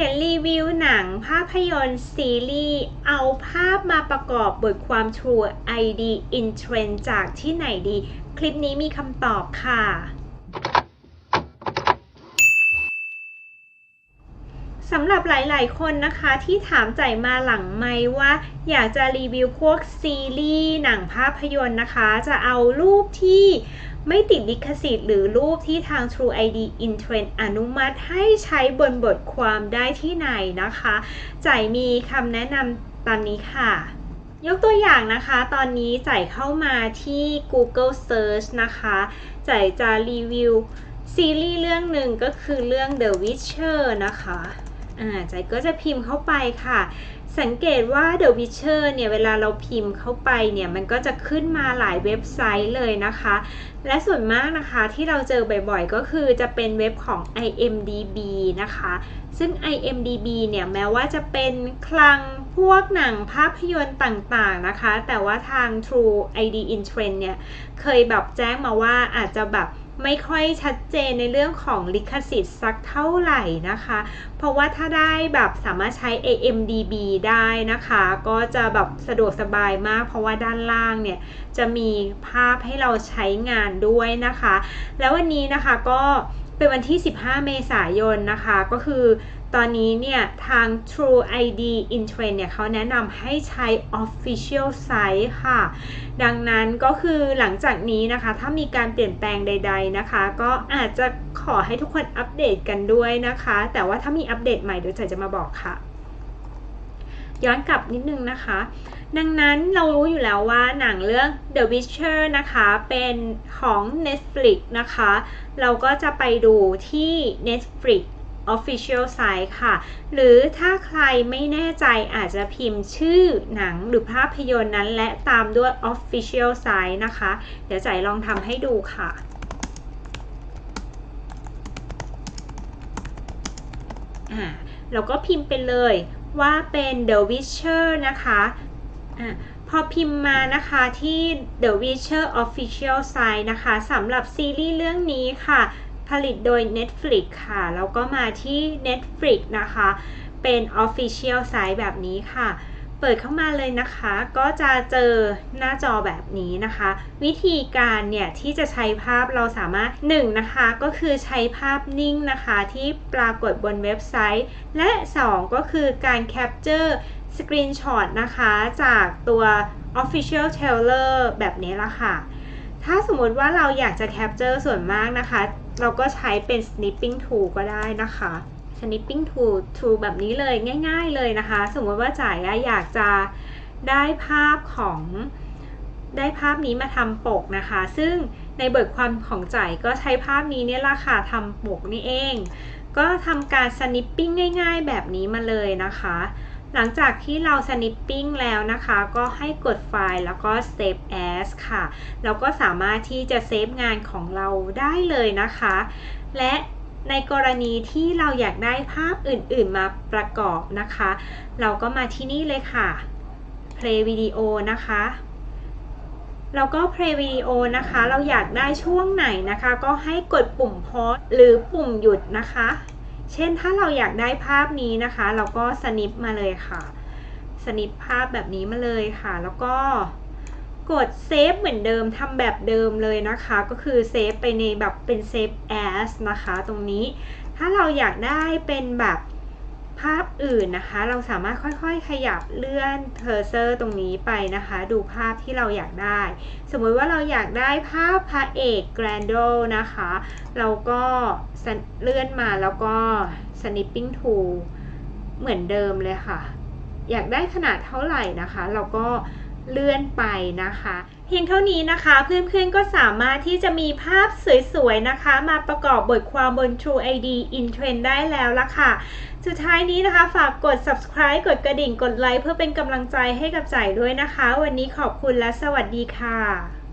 ขียนรีวิวหนังภาพยนตร์ซีรีส์เอาภาพมาประกอบบทความ True ID in Trend จากที่ไหนดี คลิปนี้มีคำตอบค่ะ สำหรับหลาย ๆ คนนะคะที่ถามใจมาหลังไม่ว่า อยากจะรีวิวพวกซีรีส์หนังภาพยนตร์นะคะ จะเอารูปที่ไม่ติดลิขสิทธิ์หรือรูปที่ทาง True ID in Trend อนุมัติให้ใช้บนบทความได้ที่ไหนนะคะจ่ายมีคำแนะนำตามนี้ค่ะ ยกตัวอย่างนะคะ ตอนนี้จ่ายเข้ามาที่ Google Search นะคะจ่ายจะรีวิวซีรีส์เรื่องหนึ่งก็คือเรื่อง The Witcher นะคะ อ่าใจก็จะพิมพ์เข้าไปค่ะ สังเกตว่า The Witcher เนี่ยเวลาเราพิมพ์เข้าไปเนี่ยมันก็จะขึ้นมาหลายเว็บไซต์เลยนะคะ และส่วนมากนะคะที่เราเจอบ่อยๆ ก็คือจะเป็นเว็บของ IMDB นะคะ ซึ่ง IMDB เนี่ยแม้ว่าจะเป็นคลังพวกหนังภาพยนตร์ต่างๆนะคะ แต่ว่าทาง True ID in Trend เนี่ยเคยแบบแจ้งมาว่าอาจจะแบบ ไม่ค่อยชัดเจนในเรื่องของลิขสิทธิ์สักเท่าไหร่นะคะ เพราะว่าถ้าได้แบบสามารถใช้ AMDB ได้นะคะ ก็จะแบบสะดวกสบายมาก เพราะว่าด้านล่างเนี่ยจะมีภาพให้เราใช้งานด้วยนะคะ แล้ววันนี้นะคะก็ เป็นวันที่ 15 เมษายนนะคะ ก็คือตอนนี้เนี่ย ทาง True ID in Trend เนี่ยเขาแนะนำให้ใช้ Official Site ค่ะ ดังนั้นก็คือหลังจากนี้นะคะ ถ้ามีการเปลี่ยนแปลงใด ๆนะคะ ก็อาจจะขอให้ทุกคนอัปเดตกันด้วยนะคะ แต่ว่าถ้ามีอัปเดตใหม่เดี๋ยวจะมาบอกค่ะ ย้อนกลับนิดนึงนะคะ ดังนั้นเรารู้อยู่แล้วว่าหนังเรื่อง The Witcher นะคะ เป็นของ Netflix นะคะ เราก็จะไปดูที่ Netflix Official Site ค่ะ หรือถ้าใครไม่แน่ใจอาจจะพิมพ์ชื่อหนังหรือภาพยนตร์นั้น และตามด้วย Official Site นะคะ เดี๋ยวใจลองทำให้ดูค่ะอ่าเราก็พิมพ์ไปเลยว่าเป็น The Witcher นะคะอะพอพิมพ์มานะคะที่ The Witcher Official Site นะคะสำหรับซีรีส์เรื่องนี้ค่ะ ผลิตโดย Netflix ค่ะ แล้วก็มาที่ Netflix นะคะ เป็น Official Site แบบนี้ค่ะ เปิดเข้ามาเลยนะคะ ก็จะเจอหน้าจอแบบนี้นะคะ วิธีการเนี่ยที่จะใช้ภาพเราสามารถ1นะคะก็คือใช้ภาพนิ่งนะคะที่ปรากฏบนเว็บไซต์ และ 2 ก็คือการแคปเจอร์สกรีนช็อตนะคะจากตัว Official Trailer แบบนี้ละค่ะ ถ้าสมมติว่าเราอยากจะแคปเจอร์ส่วนมากนะคะ เราก็ใช้เป็น snipping tool ก็ได้นะคะ snipping tool tool แบบนี้เลยง่าย ๆเลยนะคะ สมมติว่าจ่ายอยากจะได้ภาพของได้ภาพนี้มาทำปกนะคะ ซึ่งในบทความของจ่ายก็ใช้ภาพนี้เนี่ยละค่ะทำปกนี่เอง ก็ทำการ snipping ง่าย ๆ แบบนี้มาเลยนะคะ หลังจากที่เรา snipping แล้วนะคะ ก็ให้กดไฟล์แล้วก็ save as ค่ะเราก็สามารถที่จะเซฟงานของเราได้เลยนะคะ และ ในกรณีที่เราอยากได้ภาพอื่นๆมาประกอบนะคะ เราก็มาที่นี่เลยค่ะ play video นะคะเราก็ play video นะคะ เราอยากได้ช่วงไหนนะคะ ก็ให้กดปุ่ม pause หรือปุ่มหยุดนะคะ เช่นถ้าเราอยากได้ภาพนี้นะคะ เราก็สนิปมาเลยค่ะ สนิปภาพแบบนี้มาเลยค่ะ แล้วก็ กดเซฟเหมือนเดิมทำแบบเดิมเลยนะคะ ก็คือเซฟไปในแบบเป็นเซฟ as นะคะตรงนี้ ถ้าเราอยากได้เป็นแบบภาพอื่นนะคะ เราสามารถค่อยๆ ขยับเลื่อนเคอร์เซอร์ตรงนี้ไปนะคะ ดูภาพที่เราอยากได้ สมมติว่าเราอยากได้ภาพพระเอกแกรนโดนะคะ เราก็เลื่อนมาแล้วก็ snipping tool เหมือนเดิมเลยค่ะ อยากได้ขนาดเท่าไหร่นะคะ เราก็ เลื่อนไปนะคะ เพียงเท่านี้นะคะ เพื่อนๆก็สามารถที่จะมีภาพสวยๆนะคะ มาประกอบบทความบน True ID in Trend ได้แล้วละค่ะ สุดท้ายนี้นะคะ ฝากกด subscribe กดกระดิ่งกดไลค์เพื่อเป็นกำลังใจให้กับจ่ายด้วยนะคะ วันนี้ขอบคุณและสวัสดีค่ะ